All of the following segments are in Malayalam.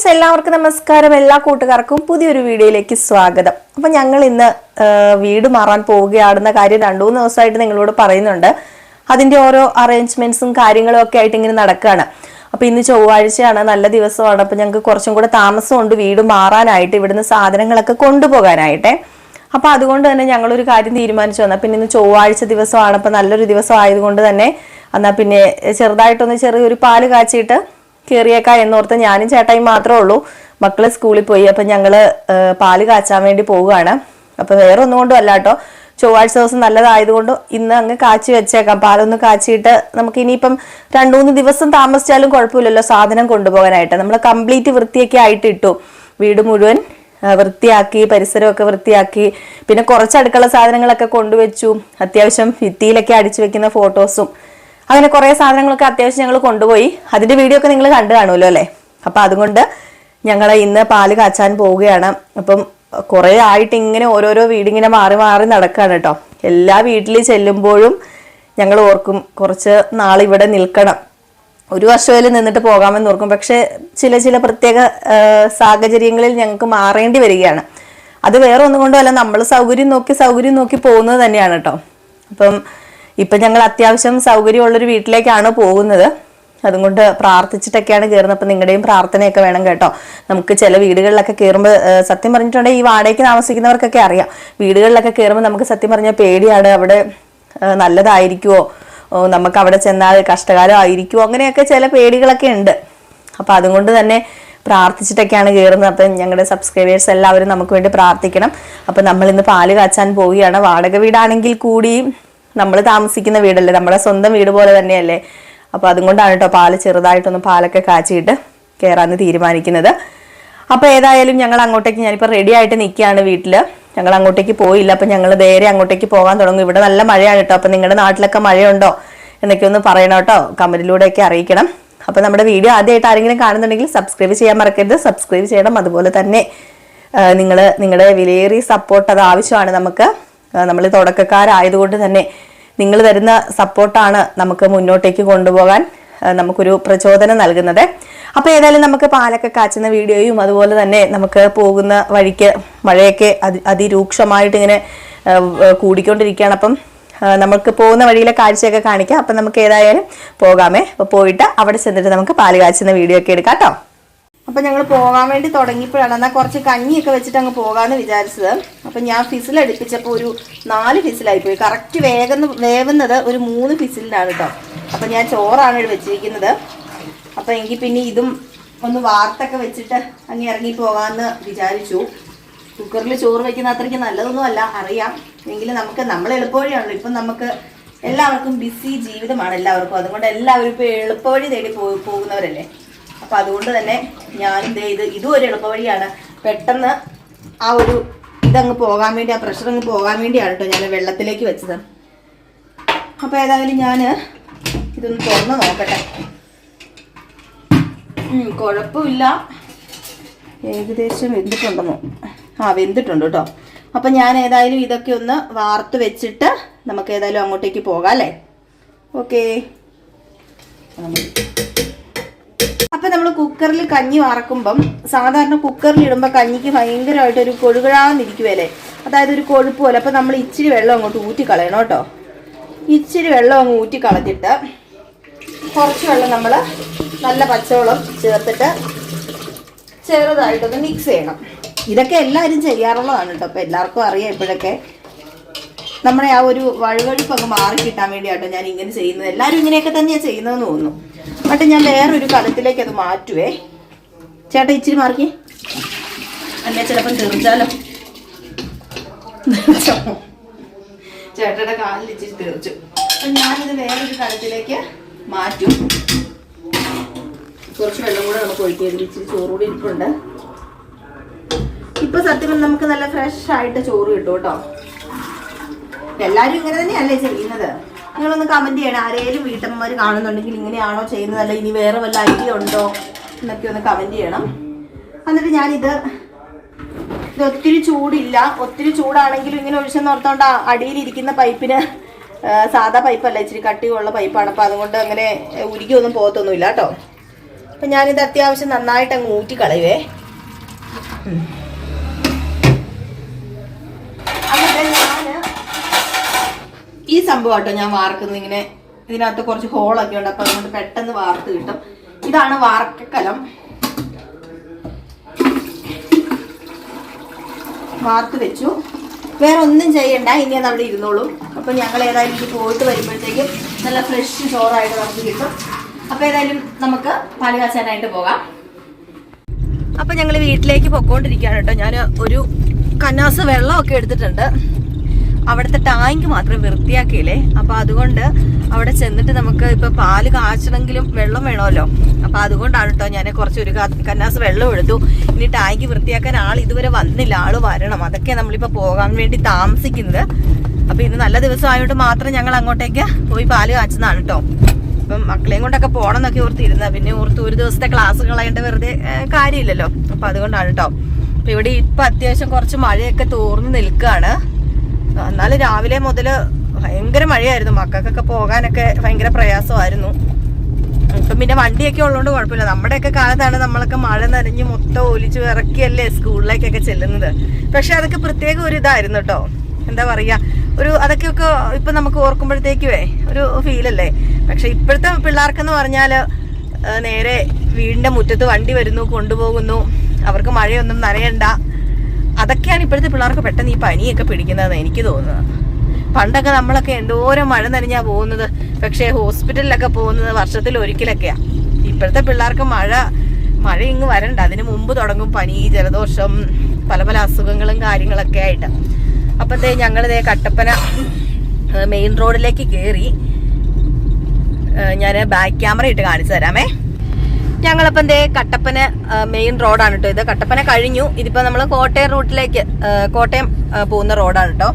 ഫ്രണ്ട്സ് എല്ലാവർക്കും നമസ്കാരം. എല്ലാ കൂട്ടുകാർക്കും പുതിയൊരു വീഡിയോയിലേക്ക് സ്വാഗതം. അപ്പൊ ഞങ്ങൾ ഇന്ന് വീട് മാറാൻ പോവുകയാണെന്ന കാര്യം രണ്ടു മൂന്ന് ദിവസമായിട്ട് നിങ്ങളോട് പറയുന്നുണ്ട്. അതിന്റെ ഓരോ അറേഞ്ച്മെന്റ്സും കാര്യങ്ങളും ഒക്കെ ആയിട്ട് ഇങ്ങനെ നടക്കുകയാണ് അപ്പൊ ഇന്ന് ചൊവ്വാഴ്ചയാണ് നല്ല ദിവസമാണ്. അപ്പൊ ഞങ്ങൾക്ക് കുറച്ചും കൂടെ താമസമുണ്ട്. വീട് മാറാനായിട്ട് ഇവിടുന്ന് സാധനങ്ങളൊക്കെ കൊണ്ടുപോകാനായിട്ടേ. അപ്പൊ അതുകൊണ്ട് തന്നെ ഞങ്ങളൊരു കാര്യം തീരുമാനിച്ചു വന്നാൽ പിന്നെ ഇന്ന് ചൊവ്വാഴ്ച ദിവസമാണ്. അപ്പൊ നല്ലൊരു ദിവസം ആയതുകൊണ്ട് തന്നെ എന്നാ പിന്നെ ചെറുതായിട്ടൊന്ന് ചെറിയൊരു പാൽ കാച്ചിയിട്ട് കയറിയേക്കാം എന്നോർത്ത് ഞാനും ചേട്ടായി മാത്രമേ ഉള്ളൂ. മക്കൾ സ്കൂളിൽ പോയി അപ്പൊ ഞങ്ങൾ പാൽ കാച്ചാൻ വേണ്ടി പോവുകയാണ്. അപ്പൊ വേറെ ഒന്നും കൊണ്ടും അല്ല കേട്ടോ. ചൊവ്വാഴ്ച ദിവസം നല്ലതായതുകൊണ്ട് ഇന്ന് അങ്ങ് കാച്ചി വെച്ചേക്കാം. പാലൊന്ന് കാച്ചിയിട്ട് നമുക്ക് ഇനിയിപ്പം രണ്ടു മൂന്ന് ദിവസം താമസിച്ചാലും കുഴപ്പമില്ലല്ലോ സാധനം കൊണ്ടുപോകാനായിട്ട്. നമ്മൾ കംപ്ലീറ്റ് വൃത്തിയൊക്കെ ആയിട്ട് ഇട്ടു. വീട് മുഴുവൻ വൃത്തിയാക്കി പരിസരമൊക്കെ വൃത്തിയാക്കി. പിന്നെ കുറച്ച് അടുക്കള സാധനങ്ങളൊക്കെ കൊണ്ടുവച്ചു. അത്യാവശ്യം ഭിത്തിയിലൊക്കെ അടിച്ചു വെക്കുന്ന ഫോട്ടോസും. അങ്ങനെ കുറേ സാധനങ്ങളൊക്കെ അത്യാവശ്യം ഞങ്ങൾ കൊണ്ടുപോയി. അതിന്റെ വീഡിയോ ഒക്കെ നിങ്ങൾ കണ്ടു കാണുമല്ലോ അല്ലേ? അപ്പൊ അതുകൊണ്ട് ഞങ്ങൾ ഇന്ന് പാൽ കാച്ചാൻ പോവുകയാണ്. അപ്പം കുറെ ആയിട്ട് ഇങ്ങനെ ഓരോരോ വീടിങ്ങനെ മാറി മാറി നടക്കുകയാണ് കേട്ടോ. എല്ലാ വീട്ടിൽ ചെല്ലുമ്പോഴും ഞങ്ങൾ ഓർക്കും കുറച്ച് നാളിവിടെ നിൽക്കണം. ഒരു വർഷമേലും നിന്നിട്ട് പോകാമെന്ന് ഓർക്കും. പക്ഷെ ചില ചില പ്രത്യേക സാഹചര്യങ്ങളിൽ ഞങ്ങൾക്ക് മാറേണ്ടി വരികയാണ്. അത് വേറെ ഒന്നും കൊണ്ടുമല്ല നമ്മൾ സൗകര്യം നോക്കി സൗകര്യം നോക്കി പോകുന്നത് തന്നെയാണ് കേട്ടോ. അപ്പം ഇപ്പം ഞങ്ങൾ അത്യാവശ്യം സൗകര്യമുള്ളൊരു വീട്ടിലേക്കാണ് പോകുന്നത്. അതുകൊണ്ട് പ്രാർത്ഥിച്ചിട്ടൊക്കെയാണ് കയറുന്നത് അപ്പം നിങ്ങളുടെയും പ്രാർത്ഥനയൊക്കെ വേണം കേട്ടോ. നമുക്ക് ചില വീടുകളിലൊക്കെ കയറുമ്പോൾ സത്യം പറഞ്ഞിട്ടുണ്ടെങ്കിൽ ഈ വാടകയ്ക്ക് താമസിക്കുന്നവർക്കൊക്കെ അറിയാം. വീടുകളിലൊക്കെ കയറുമ്പോൾ നമുക്ക് സത്യം പറഞ്ഞാൽ പേടിയാണ്. അവിടെ നല്ലതായിരിക്കുമോ നമുക്ക് അവിടെ ചെന്നാൽ കഷ്ടകാലം ആയിരിക്കുമോ അങ്ങനെയൊക്കെ ചില പേടികളൊക്കെ ഉണ്ട്. അപ്പം അതുകൊണ്ട് തന്നെ പ്രാർത്ഥിച്ചിട്ടൊക്കെയാണ് കയറുന്നത് അപ്പം ഞങ്ങളുടെ സബ്സ്ക്രൈബേഴ്സ് എല്ലാവരും നമുക്ക് വേണ്ടി പ്രാർത്ഥിക്കണം. അപ്പം നമ്മൾ ഇന്ന് പാൽ കാച്ചാൻ പോവുകയാണ്. വാടക വീടാണെങ്കിൽ കൂടിയും നമ്മൾ താമസിക്കുന്ന വീടല്ലേ? നമ്മുടെ സ്വന്തം വീട് പോലെ തന്നെയല്ലേ? അപ്പോൾ അതുകൊണ്ടാണ് കേട്ടോ പാൽ ചെറുതായിട്ടൊന്ന് പാലൊക്കെ കാച്ചിയിട്ട് കയറാമെന്ന് തീരുമാനിക്കുന്നത്. അപ്പോൾ ഏതായാലും ഞങ്ങൾ അങ്ങോട്ടേക്ക് ഞാനിപ്പോൾ റെഡി ആയിട്ട് നിൽക്കുകയാണ് വീട്ടിൽ ഞങ്ങൾ അങ്ങോട്ടേക്ക് പോയില്ല. അപ്പം ഞങ്ങൾ നേരെ അങ്ങോട്ടേക്ക് പോകാൻ തുടങ്ങും. ഇവിടെ നല്ല മഴയാണ് കേട്ടോ അപ്പം നിങ്ങളുടെ നാട്ടിലൊക്കെ മഴയുണ്ടോ? എന്നൊക്കെ ഒന്ന് പറയണം കേട്ടോ കമന്റിലൂടെയൊക്കെ അറിയിക്കണം. അപ്പം നമ്മുടെ വീഡിയോ ആദ്യമായിട്ട് ആരെങ്കിലും കാണുന്നുണ്ടെങ്കിൽ സബ്സ്ക്രൈബ് ചെയ്യാൻ മറക്കരുത്. സബ്സ്ക്രൈബ് ചെയ്യണം. അതുപോലെ തന്നെ നിങ്ങൾ നിങ്ങളുടെ വിലയേറിയ സപ്പോർട്ട് അത് ആവശ്യമാണ് നമുക്ക്. നമ്മൾ തുടക്കക്കാരായതുകൊണ്ട് തന്നെ നിങ്ങൾ തരുന്ന സപ്പോർട്ടാണ് നമുക്ക് മുന്നോട്ടേക്ക് കൊണ്ടുപോകാൻ നമുക്കൊരു പ്രചോദനം നൽകുന്നത്. അപ്പോൾ ഏതായാലും നമുക്ക് പാലൊക്കെ കാച്ചുന്ന വീഡിയോയും അതുപോലെ തന്നെ നമുക്ക് പോകുന്ന വഴിക്ക് മഴയൊക്കെ അതി അതിരൂക്ഷമായിട്ട് ഇങ്ങനെ ആ, വ- കൂടിക്കൊണ്ടിരിക്കുകയാണ്. അപ്പം നമുക്ക് പോകുന്ന വഴിയിലെ കാഴ്ചയൊക്കെ കാണിക്കാം. അപ്പം നമുക്ക് ഏതായാലും പോകാമേ. അപ്പോൾ പോയിട്ട് അവിടെ ചെന്നിട്ട് നമുക്ക് പാൽ കാച്ചുന്ന വീഡിയോ ഒക്കെ എടുക്കാം കേട്ടോ. അപ്പം ഞങ്ങൾ പോകാൻ വേണ്ടി തുടങ്ങിയപ്പോഴാണ് എന്നാൽ കുറച്ച് കഞ്ഞിയൊക്കെ വെച്ചിട്ട് അങ്ങ് പോകാമെന്ന് വിചാരിച്ചത്. അപ്പം ഞാൻ ഫിസിൽ അടുപ്പിച്ചപ്പോൾ ഒരു നാല് ഫിസിലായിപ്പോയി കറക്റ്റ് വേഗം വേവുന്നത് ഒരു മൂന്ന് ഫിസിലിനാണ് കേട്ടോ അപ്പം ഞാൻ ചോറാണ് വെച്ചിരിക്കുന്നത്. അപ്പം എങ്കിൽ പിന്നെ ഇതും ഒന്ന് വാർത്തൊക്കെ വെച്ചിട്ട് അങ്ങ് ഇറങ്ങി പോകാമെന്ന് വിചാരിച്ചു. കുക്കറിൽ ചോറ് വെക്കുന്ന അത്രയ്ക്ക് നല്ലതൊന്നും അല്ല അറിയാം. എങ്കിലും നമുക്ക് നമ്മൾ എളുപ്പവഴിയാണല്ലോ ഇപ്പം നമുക്ക് എല്ലാവർക്കും ബിസി ജീവിതമാണ് എല്ലാവർക്കും. അതുകൊണ്ട് എല്ലാവരും ഇപ്പോൾ എളുപ്പവഴി തേടി പോകുന്നവരല്ലേ? അപ്പം അതുകൊണ്ട് തന്നെ ഞാൻ ദേ ഇത് ഇതും ഒരു എളുപ്പവഴിയാണ്. പെട്ടെന്ന് ആ ഒരു ഇതങ്ങ് പോകാൻ വേണ്ടി ആ പ്രഷർ അങ്ങ് പോകാൻ വേണ്ടിയാണ് കേട്ടോ ഞാൻ വെള്ളത്തിലേക്ക് വെച്ചത്. അപ്പോൾ ഏതായാലും ഞാൻ ഇതൊന്ന് തുറന്ന് നോക്കട്ടെ. കുഴപ്പമില്ല. ഏകദേശം വെന്തിട്ടുണ്ടെന്നോ ആ വെന്തിട്ടുണ്ട് കേട്ടോ അപ്പം ഞാൻ ഏതായാലും ഇതൊക്കെ ഒന്ന് വാർത്ത് വെച്ചിട്ട് നമുക്ക് ഏതായാലും അങ്ങോട്ടേക്ക് പോകാം അല്ലേ? ഓക്കേ. കുക്കറിൽ കഞ്ഞി വറക്കുമ്പം സാധാരണ കുക്കറിൽ ഇടുമ്പോൾ കഞ്ഞിക്ക് ഭയങ്കരമായിട്ട് ഒരു കൊഴുകുഴാന്നിരിക്കുവല്ലേ? അതായത് ഒരു കൊഴുപ്പ് പോലെ. അപ്പം നമ്മൾ ഇച്ചിരി വെള്ളം അങ്ങോട്ട് ഊറ്റി കളയണം കേട്ടോ. ഇച്ചിരി വെള്ളം അങ്ങ് ഊറ്റി കളഞ്ഞിട്ട് കുറച്ച് വെള്ളം നമ്മൾ നല്ല പച്ചവെള്ളം ചേർത്തിട്ട് ചെറുതായിട്ടൊന്ന് മിക്സ് ചെയ്യണം. ഇതൊക്കെ എല്ലാവരും ചെയ്യാറുള്ളതാണ് കേട്ടോ. അപ്പം എല്ലാവർക്കും അറിയാം ഇപ്പോഴൊക്കെ നമ്മുടെ ആ ഒരു വഴുവഴുപ്പൊക്കെ മാറി കിട്ടാൻ വേണ്ടിയാട്ടോ ഞാൻ ഇങ്ങനെ ചെയ്യുന്നത്. എല്ലാവരും ഇങ്ങനെയൊക്കെ തന്നെയാണ് ചെയ്യുന്നതെന്ന് തോന്നുന്നു. എന്നിട്ട് ഞാൻ വേറൊരു കലത്തിലേക്ക് അത് മാറ്റുവേ. ചേട്ടാ ഇച്ചിരി മാറിക്കേ അല്ലേ ചിലപ്പം തീർച്ചാലോ ചേട്ടയുടെ കാലിൽ ഇച്ചിരി തീർച്ചു അപ്പൊ ഞാനിത് വേറൊരു കലത്തിലേക്ക് മാറ്റും. കുറച്ച് വെള്ളം കൂടെ നമുക്ക് ഒഴിക്കുക ഇച്ചിരി ചോറൂടി ഇരിപ്പുണ്ട്. ഇപ്പൊ സത്യം നമുക്ക് നല്ല ഫ്രഷ് ആയിട്ട് ചോറ് കിട്ടും കേട്ടോ. എല്ലാരും ഇങ്ങനെ തന്നെയല്ലേ ചെയ്യുന്നത്? നിങ്ങളൊന്ന് കമന്റ് ചെയ്യണം. ആരെങ്കിലും വീട്ടമ്മമാർ കാണുന്നുണ്ടെങ്കിൽ ഇങ്ങനെയാണോ ചെയ്യുന്നത്? അല്ല ഇനി വേറെ വല്ല ഐഡിയ ഉണ്ടോ എന്നൊക്കെ ഒന്ന് കമന്റ് ചെയ്യണം. എന്നിട്ട് ഞാനിത് ഇത് ഒത്തിരി ചൂടില്ല. ഒത്തിരി ചൂടാണെങ്കിലും ഇങ്ങനെ ഒഴിച്ചെന്ന് ഓർത്തോണ്ട് അടിയിലിരിക്കുന്ന പൈപ്പിന് സാധാ പൈപ്പല്ല ഇച്ചിരി കട്ടിയുള്ള പൈപ്പാണ്. അപ്പോൾ അതുകൊണ്ട് അങ്ങനെ ഉരുകിയൊന്നും പോകത്തൊന്നുമില്ല കേട്ടോ. അപ്പം ഞാനിത് അത്യാവശ്യം നന്നായിട്ട് അങ്ങ് ഊറ്റി കളയുവേ ഉം. എന്നിട്ട് ഞാൻ ഈ സംഭവം കേട്ടോ ഞാൻ വാർക്കുന്നത്. ഇങ്ങനെ ഇതിനകത്ത് കുറച്ച് ഹോളൊക്കെ ഉണ്ട്. അപ്പൊ അതുകൊണ്ട് പെട്ടെന്ന് വാർത്ത് കിട്ടും. ഇതാണ് വാർക്കക്കലം. വാർത്ത് വെച്ചു. വേറെ ഒന്നും ചെയ്യണ്ട. ഇനി അത് അവിടെ ഇരുന്നോളും. അപ്പൊ ഞങ്ങൾ ഏതായാലും ഇത് പോയിട്ട് വരുമ്പോഴത്തേക്കും നല്ല ഫ്രഷ് ചോറായിട്ട് നമുക്ക് കിട്ടും. അപ്പൊ ഏതായാലും നമുക്ക് പാൽ കാച്ചാനായിട്ട് പോകാം. അപ്പൊ ഞങ്ങൾ വീട്ടിലേക്ക് പൊക്കോണ്ടിരിക്കുകയാണ് കേട്ടോ. ഞാൻ ഒരു കന്നാസ് വെള്ളമൊക്കെ എടുത്തിട്ടുണ്ട്. അവിടുത്തെ ടാങ്ക് മാത്രം വൃത്തിയാക്കിയില്ലേ? അപ്പൊ അതുകൊണ്ട് അവിടെ ചെന്നിട്ട് നമുക്ക് ഇപ്പൊ പാൽ കാച്ചണമെങ്കിലും വെള്ളം വേണമല്ലോ. അപ്പൊ അതുകൊണ്ടാണ് കേട്ടോ ഞാൻ കുറച്ച് ഒരു കന്നാസ് വെള്ളം എടുത്തു. ഇനി ടാങ്ക് വൃത്തിയാക്കാൻ ആൾ ഇതുവരെ വന്നില്ല. ആൾ വരണം. അതൊക്കെ നമ്മളിപ്പോ പോകാൻ വേണ്ടി താമസിക്കുന്നത്. അപ്പൊ ഇന്ന് നല്ല ദിവസമായോണ്ട് മാത്രം ഞങ്ങൾ അങ്ങോട്ടേക്ക് പോയി പാൽ കാച്ചുന്നതാണ് കേട്ടോ അപ്പം മക്കളെയും കൊണ്ടൊക്കെ പോകണം എന്നൊക്കെ ഓർത്തിരുന്ന. പിന്നെ ഓർത്ത് ഒരു ദിവസത്തെ ക്ലാസ് കളയേണ്ട വെറുതെ കാര്യമില്ലല്ലോ. അപ്പൊ അതുകൊണ്ടാണ് കേട്ടോ അപ്പൊ ഇവിടെ ഇപ്പൊ അത്യാവശ്യം കുറച്ച് മഴയൊക്കെ തോർന്ന് നിൽക്കുകയാണ് എന്നാലും രാവിലെ മുതൽ ഭയങ്കര മഴയായിരുന്നു. മക്കൾക്കൊക്കെ പോകാനൊക്കെ ഭയങ്കര പ്രയാസമായിരുന്നു. ഇപ്പം പിന്നെ വണ്ടിയൊക്കെ ഉള്ളതുകൊണ്ട് കുഴപ്പമില്ല. നമ്മുടെയൊക്കെ കാലത്താണ് നമ്മളൊക്കെ മഴ നനഞ്ഞ് മൊത്തം ഒലിച്ച് ഇറക്കിയല്ലേ സ്കൂളിലേക്കൊക്കെ ചെല്ലുന്നത്. പക്ഷെ അതൊക്കെ പ്രത്യേക ഒരു ഇതായിരുന്നു കേട്ടോ. എന്താ പറയുക ഒരു അതൊക്കെയൊക്കെ ഇപ്പം നമുക്ക് ഓർക്കുമ്പോഴത്തേക്കുവേ ഒരു ഫീലല്ലേ. പക്ഷെ ഇപ്പോഴത്തെ പിള്ളേർക്കെന്ന് പറഞ്ഞാൽ നേരെ വീടിന്റെ മുറ്റത്ത് വണ്ടി വരുന്നു കൊണ്ടുപോകുന്നു. അവർക്ക് മഴയൊന്നും നനയണ്ട. അതൊക്കെയാണ് ഇപ്പോഴത്തെ പിള്ളേർക്ക് പെട്ടെന്ന് ഈ പനിയൊക്കെ പിടിക്കുന്നതെന്ന് എനിക്ക് തോന്നുന്നത്. പണ്ടൊക്കെ നമ്മളൊക്കെ എന്തോരം മഴ നനഞ്ഞാ പോകുന്നത്. പക്ഷേ ഹോസ്പിറ്റലിലൊക്കെ പോകുന്നത് വർഷത്തിൽ ഒരിക്കലൊക്കെയാ. ഇപ്പോഴത്തെ പിള്ളേർക്ക് മഴ മഴ ഇങ്ങ് വരണ്ട. അതിന് മുമ്പ് തുടങ്ങും പനി ജലദോഷം പല പല അസുഖങ്ങളും കാര്യങ്ങളൊക്കെ ആയിട്ട്. അപ്പത്തേ ഞങ്ങളിതേ കട്ടപ്പന മെയിൻ റോഡിലേക്ക് കയറി ഞാൻ ബാക്ക് ക്യാമറ ഇട്ട് കാണിച്ചു തരാമേ. ഞങ്ങളപ്പം ദേ കട്ടപ്പന മെയിൻ റോഡാണ് കേട്ടോ ഇത്. കട്ടപ്പന കഴിഞ്ഞു. ഇതിപ്പോ നമ്മൾ കോട്ടയം റൂട്ടിലേക്ക് കോട്ടയം പോകുന്ന റോഡാണ് കേട്ടോ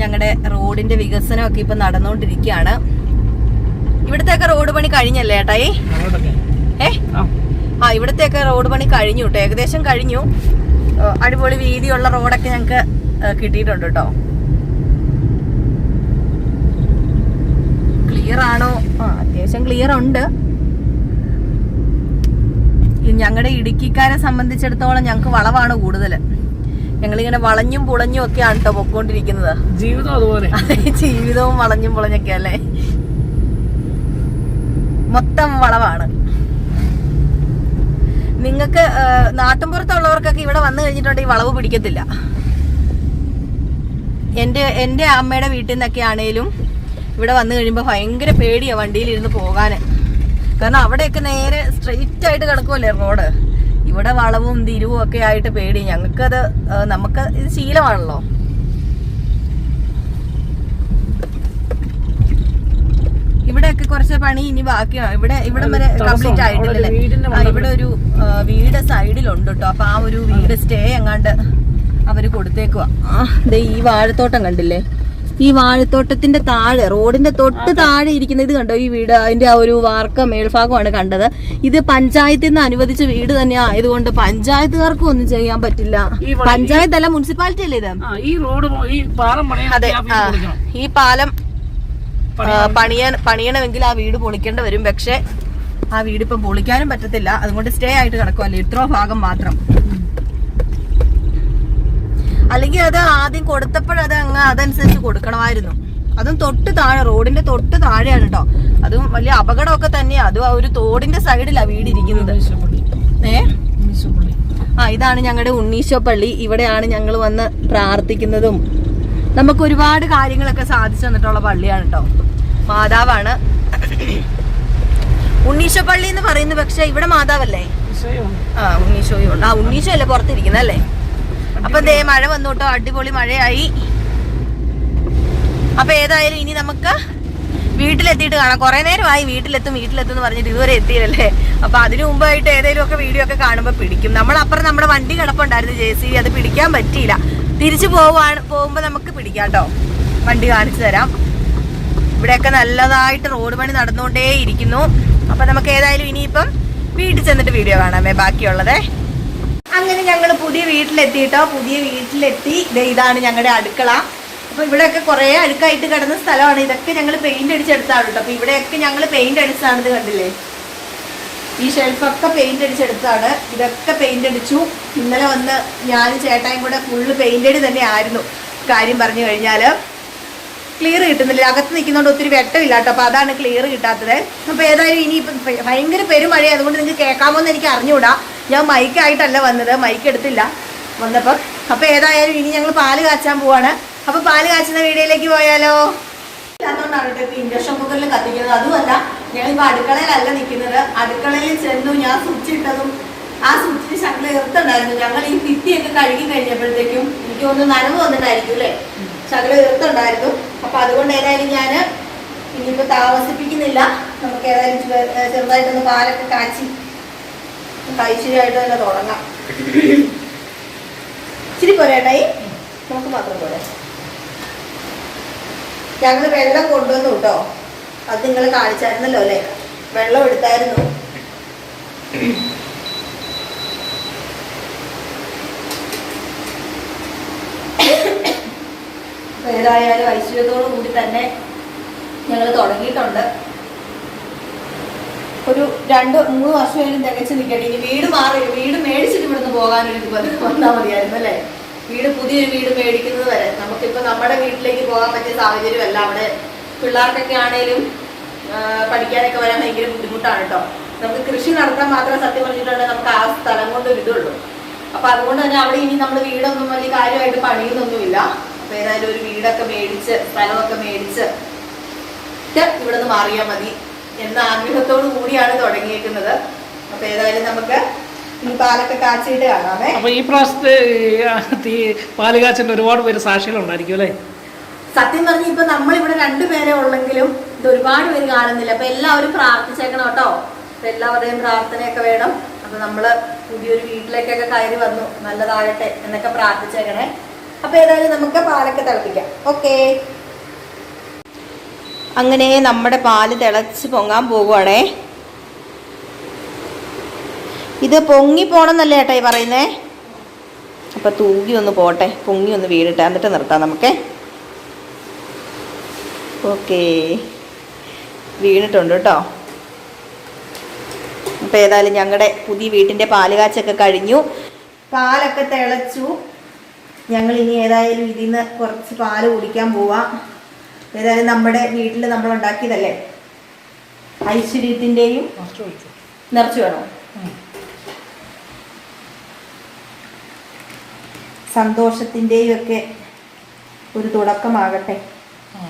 ഞങ്ങളുടെ റോഡിന്റെ വികസനമൊക്കെ ഇപ്പൊ നടന്നുകൊണ്ടിരിക്കുകയാണ് ഇവിടത്തെയൊക്കെ റോഡ് പണി കഴിഞ്ഞല്ലേ ഏട്ടായി? ഏ? ആ. ഇവിടത്തെയൊക്കെ റോഡ് പണി കഴിഞ്ഞു കേട്ടോ ഏകദേശം കഴിഞ്ഞു. അടിപൊളി വീതിയുള്ള റോഡൊക്കെ ഞങ്ങൾക്ക് കിട്ടിയിട്ടുണ്ട് കേട്ടോ ക്ലിയർ ആണോ? ആ അത്യാവശ്യം ക്ലിയർ ഉണ്ട്. ഞങ്ങളുടെ ഇടുക്കിക്കാരെ സംബന്ധിച്ചിടത്തോളം ഞങ്ങൾക്ക് വളവാണ് കൂടുതൽ ഞങ്ങളിങ്ങനെ വളഞ്ഞും പുളഞ്ഞും ഒക്കെയാണ് കേട്ടോ പൊക്കോണ്ടിരിക്കുന്നത്. ജീവിതം അതുപോലെ. ജീവിതവും വളഞ്ഞും പുളഞ്ഞൊക്കെ അല്ലേ? മൊത്തം വളവാണ്. നിങ്ങൾക്ക് നാട്ടിൻപുറത്തുള്ളവർക്കൊക്കെ ഇവിടെ വന്നു കഴിഞ്ഞിട്ടുണ്ടെങ്കിൽ വളവ് പിടിക്കത്തില്ല. എന്റെ എന്റെ അമ്മയുടെ വീട്ടിൽ നിന്നൊക്കെ ആണേലും ഇവിടെ വന്നു കഴിയുമ്പോൾ ഭയങ്കര പേടിയാ വണ്ടിയിലിരുന്ന് പോകാൻ കാരണം അവിടെയൊക്കെ നേരെ സ്ട്രെയിറ്റ് ആയിട്ട് കിടക്കുമല്ലേ റോഡ് ഇവിടെ വളവും തിരിവും ഒക്കെ ആയിട്ട് പേടി. ഞങ്ങൾക്കത് നമുക്ക് ഇത് ശീലമാണല്ലോ. ഇവിടെയൊക്കെ കുറച്ച് പണി ഇനി ബാക്കിയാണ്. ഇവിടെ ഇവിടെ വരെ. കംപ്ലീറ്റ് ആയിട്ടില്ലേ ഇവിടെ ഒരു വീട് സൈഡിലുണ്ട് കേട്ടോ അപ്പൊ ആ ഒരു വീട് സ്റ്റേ എങ്ങാണ്ട് അവർ കൊടുത്തേക്കുവാ. ഈ വാഴത്തോട്ടം കണ്ടില്ലേ? ഈ വാഴത്തോട്ടത്തിന്റെ താഴെ റോഡിന്റെ തൊട്ട് താഴെ ഇരിക്കുന്ന ഇത് കണ്ടോ? ഈ വീട് അതിന്റെ ആ ഒരു വാർക്ക മേൽഭാഗമാണ് കണ്ടത്. ഇത് പഞ്ചായത്തിൽ നിന്ന് അനുവദിച്ച വീട് തന്നെ ആയതുകൊണ്ട് പഞ്ചായത്തുകാർക്കും ഒന്നും ചെയ്യാൻ പറ്റില്ല. പഞ്ചായത്ത് അല്ല മുനിസിപ്പാലിറ്റി അല്ലേ ഇത്? ഈ റോഡ് ഈ പാലം അതെ. ഈ പാലം പണിയാൻ- പണിയാൻ പണിയണമെങ്കിൽ ആ വീട് പൊളിക്കേണ്ടി വരും. പക്ഷെ ആ വീട് ഇപ്പം പൊളിക്കാനും പറ്റത്തില്ല. അതുകൊണ്ട് സ്റ്റേ ആയിട്ട് കിടക്കുമല്ലേ ഇത്രോ ഭാഗം മാത്രം. അല്ലെങ്കിൽ അത് ആദ്യം കൊടുത്തപ്പോഴത് അങ്ങ് അതനുസരിച്ച് കൊടുക്കണമായിരുന്നു. അതും തൊട്ട് താഴെ റോഡിന്റെ തൊട്ട് താഴെയാണ് കേട്ടോ അതും വലിയ അപകടമൊക്കെ തന്നെയാ. അതും ആ ഒരു തോടിന്റെ സൈഡിലാ വീടിരിക്കുന്നത്. ഏ? ആ ഇതാണ് ഞങ്ങളുടെ ഉണ്ണീശോ പള്ളി ഇവിടെയാണ് ഞങ്ങൾ വന്ന് പ്രാർത്ഥിക്കുന്നതും. നമുക്ക് ഒരുപാട് കാര്യങ്ങളൊക്കെ സാധിച്ചു തന്നിട്ടുള്ള പള്ളിയാണ് കേട്ടോ മാതാവാണ്. ഉണ്ണീശോ പള്ളി എന്ന് പറയുന്നത് പക്ഷെ ഇവിടെ മാതാവല്ലേ. ആ ഉണ്ണീശോയും ഉണ്ട്. ആ ഉണ്ണീശോ അല്ലേ പുറത്തിരിക്കുന്നല്ലേ അപ്പൊ ദേ മഴ വന്നു കേട്ടോ അടിപൊളി മഴയായി. അപ്പൊ ഏതായാലും ഇനി നമുക്ക് വീട്ടിലെത്തിയിട്ട് കാണാം. കുറെ നേരമായി വീട്ടിലെത്തും വീട്ടിലെത്തും എന്ന് പറഞ്ഞിട്ട് ഇതുവരെ എത്തിയില്ലല്ലേ? അപ്പൊ അതിനു മുമ്പായിട്ട് ഏതെങ്കിലും ഒക്കെ വീഡിയോ ഒക്കെ കാണുമ്പോൾ പിടിക്കും. നമ്മൾ അപ്പുറം നമ്മുടെ വണ്ടി കിടപ്പുണ്ടായിരുന്നു ജെ സി അത് പിടിക്കാൻ പറ്റിയില്ല. തിരിച്ചു പോവാണ് പോകുമ്പോ നമുക്ക് പിടിക്കാം കേട്ടോ വണ്ടി കാണിച്ചു തരാം. ഇവിടെയൊക്കെ നല്ലതായിട്ട് റോഡ് പണി നടന്നുകൊണ്ടേ ഇരിക്കുന്നു അപ്പൊ നമുക്ക് ഏതായാലും ഇനിയിപ്പം വീട്ടിൽ ചെന്നിട്ട് വീഡിയോ കാണാമേ ബാക്കിയുള്ളതേ. അങ്ങനെ ഞങ്ങൾ പുതിയ വീട്ടിലെത്തിയിട്ടോ പുതിയ വീട്ടിലെത്തി. ഇതാണ് ഞങ്ങളുടെ അടുക്കള. അപ്പൊ ഇവിടെയൊക്കെ കുറെ അഴുക്കായിട്ട് കിടന്ന സ്ഥലമാണ്. ഇതൊക്കെ ഞങ്ങൾ പെയിന്റ് അടിച്ചെടുത്താണ് കേട്ടോ. അപ്പൊ ഇവിടെയൊക്കെ ഞങ്ങൾ പെയിന്റ് അടിച്ചാണിത് കണ്ടില്ലേ? ഈ ഷെൽഫൊക്കെ പെയിന്റ് അടിച്ചെടുത്താണ്. ഇതൊക്കെ പെയിന്റ് അടിച്ചു. ഇന്നലെ വന്ന് ഞാനും ചേട്ടായും കൂടെ ഫുള്ള് പെയിന്റഡ് തന്നെ ആയിരുന്നു കാര്യം പറഞ്ഞു കഴിഞ്ഞാൽ ക്ലിയർ കിട്ടുന്നില്ല. അകത്ത് നിൽക്കുന്നതുകൊണ്ട് ഒത്തിരി വെട്ടമില്ല കേട്ടോ അപ്പോൾ അതാണ് ക്ലിയർ കിട്ടാത്തത്. അപ്പോൾ ഏതായാലും ഇനി ഇപ്പം ഭ- ഭയങ്കര പെരുമഴ അതുകൊണ്ട് നിങ്ങൾക്ക് കേൾക്കാമോ എന്ന് എനിക്ക് അറിഞ്ഞുകൂടാ. ഞാൻ മൈക്കായിട്ടല്ല വന്നത്. മൈക്ക് എടുത്തില്ല. വന്നപ്പോൾ അപ്പോൾ ഏതായാലും ഇനി ഞങ്ങൾ പാൽ കാച്ചാൻ പോവാണ്. അപ്പോൾ പാൽ കാച്ചുന്ന വീഡിയോയിലേക്ക് പോയാലോ? അതുകൊണ്ടാണ് കേട്ടോ ഇൻഡക്ഷൻ കുക്കറിൽ കത്തിക്കുന്നത്. അതുമല്ല ഞങ്ങളിപ്പോൾ അടുക്കളയിലല്ല നിൽക്കുന്നത് അടുക്കളയിൽ ചെന്നു ഞാൻ സ്വിച്ച് ഇട്ടതും ആ സ്വിച്ചിന് ശക്തി എർത്തുണ്ടായിരുന്നു ഞങ്ങൾ ഈ ഭിത്തിയൊക്കെ കഴുകി കഴിഞ്ഞപ്പോഴത്തേക്കും എനിക്ക് ഒന്ന് നനവ് വന്നിട്ടായിരിക്കും അല്ലേ? ശകല എർത്തുണ്ടായിരുന്നു അപ്പൊ അതുകൊണ്ട് ഏതായാലും ഞാൻ ഇനിയിപ്പോ താമസിപ്പിക്കുന്നില്ല. നമുക്ക് ഏതായാലും ചെറുതായിട്ടൊന്ന് പാലൊക്കെ കാച്ചി ഐശ്വര്യമായിട്ട് തന്നെ തുടങ്ങാം. ഇച്ചിരി പോരേട്ടായി നമുക്ക് മാത്രം പോരാ. ഞങ്ങൾ വെള്ളം കൊണ്ടുവന്നു കേട്ടോ. അത് നിങ്ങൾ കാണിച്ചായിരുന്നല്ലോ അല്ലേ? വെള്ളം എടുത്തായിരുന്നു. ഏതായാലും ഐശ്വര്യത്തോടു കൂടി തന്നെ ഞങ്ങൾ തുടങ്ങിയിട്ടുണ്ട്. ഒരു രണ്ട് മൂന്ന് വർഷമായാലും തികച്ചു നിൽക്കട്ടെ ഇനി വീട് മാറി വീട് മേടിച്ചിട്ട് ഇവിടുന്ന് പോകാനൊരു ഇത് വന്ന് വന്നാൽ മതിയായിരുന്നു അല്ലേ? വീട് പുതിയൊരു വീട് മേടിക്കുന്നത് വരെ. നമുക്കിപ്പോൾ നമ്മുടെ വീട്ടിലേക്ക് പോകാൻ പറ്റിയ സാഹചര്യമല്ല അവിടെ പിള്ളേർക്കൊക്കെ ആണേലും പഠിക്കാനൊക്കെ വരാൻ ഭയങ്കര ബുദ്ധിമുട്ടാണ് കേട്ടോ നമുക്ക് കൃഷി നടത്താൻ മാത്രം സത്യം പറഞ്ഞിട്ടുണ്ടെങ്കിൽ നമുക്ക് ആ സ്ഥലം കൊണ്ടൊരു ഒരു ഇതുള്ളൂ. അപ്പൊ അതുകൊണ്ട് തന്നെ അവിടെ ഇനി നമ്മൾ വീടൊന്നും വലിയ കാര്യമായിട്ട് പണിയുന്നൊന്നുമില്ല അപ്പൊ ഏതായാലും ഒരു വീടൊക്കെ മേടിച്ച് സ്ഥലമൊക്കെ മേടിച്ച് ഇവിടെ നിന്ന് മാറിയാൽ മതി എന്ന ആഗ്രഹത്തോടു കൂടിയാണ് തുടങ്ങിയേക്കുന്നത്. അപ്പൊ ഏതായാലും നമുക്ക് ഈ പാലൊക്കെ കാച്ചിട്ട് കാണാമേ. അപ്പൊ ഈ പ്രാവശ്യത്തെ പാൽ കാച്ചിന്റെ ഒരുപാട് പേര് സാക്ഷികളുണ്ടായിരിക്കും അല്ലേ? സത്യം പറഞ്ഞ ഇപ്പൊ നമ്മളിവിടെ രണ്ടുപേരെ ഉള്ളെങ്കിലും ഇത് ഒരുപാട് പേര് കാണുന്നില്ല. അപ്പൊ എല്ലാവരും പ്രാർത്ഥിച്ചേക്കണം കേട്ടോ. അപ്പൊ എല്ലാവരുടെയും പ്രാർത്ഥനയൊക്കെ വേണം. അപ്പൊ നമ്മൾ പുതിയൊരു വീട്ടിലേക്കൊക്കെ കയറി വന്നു. നല്ലതാകട്ടെ എന്നൊക്കെ പ്രാർത്ഥിച്ചേക്കണേ. അപ്പൊ ഏതായാലും നമുക്ക് പാലൊക്കെ തിളപ്പിക്കാം. ഓക്കേ അങ്ങനെ നമ്മുടെ പാൽ തിളച്ച് പൊങ്ങാൻ പോകുവാണേ ഇത് പൊങ്ങി പോണെന്നല്ലേ ഏട്ടാ ഈ പറയുന്നേ? അപ്പൊ തൂകി ഒന്ന് പോട്ടെ. പൊങ്ങി ഒന്ന് വീടിട്ടെ എന്നിട്ട് നിർത്താം നമുക്ക്. ഓക്കേ വീണിട്ടുണ്ട് കേട്ടോ. അപ്പോൾ ഏതായാലും ഞങ്ങളുടെ പുതിയ വീട്ടിന്റെ പാൽ കാച്ചൊക്കെ കഴിഞ്ഞു. പാലൊക്കെ തിളച്ചു. ഞങ്ങൾ ഇനി ഏതായാലും ഇതിൽ നിന്ന് കുറച്ച് പാൽ കുടിക്കാൻ പോവാം. ഏതായാലും നമ്മുടെ വീട്ടിൽ നമ്മൾ ഉണ്ടാക്കിയതല്ലേ? ഐശ്വര്യത്തിന്റെയും നിറച്ചു വേണോ? സന്തോഷത്തിന്റെയും ഒക്കെ ഒരു തുടക്കമാകട്ടെ.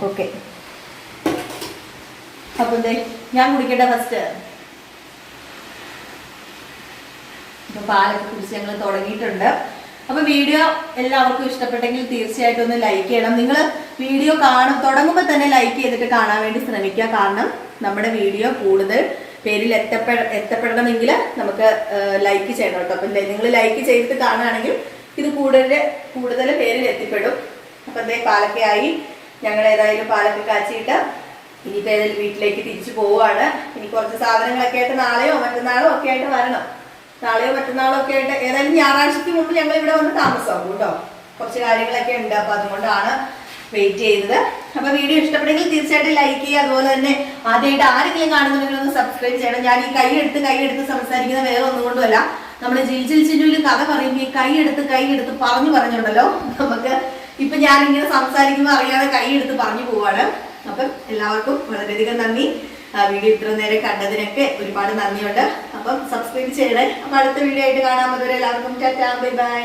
ഓക്കെ. അപ്പൊ ദേ ഞാൻ കുടിക്കട്ടെ ഫസ്റ്റ് ഇപ്പൊ പാലൊക്കെ കുടിച്ച് ഞങ്ങൾ തുടങ്ങിയിട്ടുണ്ട്. അപ്പൊ വീഡിയോ എല്ലാവർക്കും ഇഷ്ടപ്പെട്ടെങ്കിൽ തീർച്ചയായിട്ടും ഒന്ന് ലൈക്ക് ചെയ്യണം. നിങ്ങൾ വീഡിയോ കാണും തുടങ്ങുമ്പോൾ തന്നെ ലൈക്ക് ചെയ്തിട്ട് കാണാൻ വേണ്ടി ശ്രമിക്കുക. കാരണം നമ്മുടെ വീഡിയോ കൂടുതൽ പേരിൽ എത്തപ്പെ എത്തപ്പെടണമെങ്കിൽ നമുക്ക് ലൈക്ക് ചെയ്യണം കേട്ടോ. അപ്പം നിങ്ങൾ ലൈക്ക് ചെയ്തിട്ട് കാണുകയാണെങ്കിൽ ഇത് കൂടുതൽ കൂടുതൽ പേരിൽ എത്തിപ്പെടും. അപ്പം അതേ പാലക്കയായി. ഞങ്ങൾ ഏതായാലും പാലക്ക കാച്ചിയിട്ട് ഇനിയിപ്പോൾ ഏതായാലും വീട്ടിലേക്ക് തിരിച്ചു പോവുകയാണ്. ഇനി കുറച്ച് സാധനങ്ങളൊക്കെ ആയിട്ട് നാളെയോ മറ്റന്നാളോ ഒക്കെ ആയിട്ട് വരണം. നാളെയോ മറ്റന്നാളോ ഒക്കെ ആയിട്ട് ഏതായാലും ഞായറാഴ്ചക്ക് മുമ്പ് ഞങ്ങൾ ഇവിടെ വന്ന് താമസമാകും കേട്ടോ. കുറച്ച് കാര്യങ്ങളൊക്കെ ഉണ്ട്. അപ്പൊ അതുകൊണ്ടാണ് വെയിറ്റ് ചെയ്തത്. അപ്പൊ വീഡിയോ ഇഷ്ടപ്പെട്ടെങ്കിൽ തീർച്ചയായിട്ടും ലൈക്ക് ചെയ്യുക. അതുപോലെ തന്നെ ആദ്യമായിട്ട് ആരെങ്കിലും കാണുന്നുണ്ടെങ്കിൽ ഒന്ന് സബ്സ്ക്രൈബ് ചെയ്യണം. ഞാൻ ഈ കൈ എടുത്ത് കൈ എടുത്ത് സംസാരിക്കുന്ന വേറെ ഒന്നും കൊണ്ടുമല്ല നമ്മുടെ ജിൽജിൽ ജിൽ ചിന്നുവിൽ കഥ പറയുമ്പോൾ ഈ കൈ എടുത്ത് കൈ എടുത്ത് പറഞ്ഞു പറഞ്ഞുണ്ടല്ലോ. നമുക്ക് ഇപ്പൊ ഇങ്ങനെ സംസാരിക്കുമ്പോൾ അറിയാതെ കൈ എടുത്ത് പറഞ്ഞു പോവാണ്. അപ്പം എല്ലാവർക്കും വളരെയധികം നന്ദി. വീഡിയോ ഇത്ര നേരം കണ്ടതിനൊക്കെ ഒരുപാട് നന്ദിയുണ്ട്. അപ്പം സബ്സ്ക്രൈബ് ചെയ്യണേ. അപ്പം അടുത്ത വീഡിയോ ആയിട്ട് കാണാൻ അതുവരെ എല്ലാവർക്കും ടാറ്റാ. Bye bye.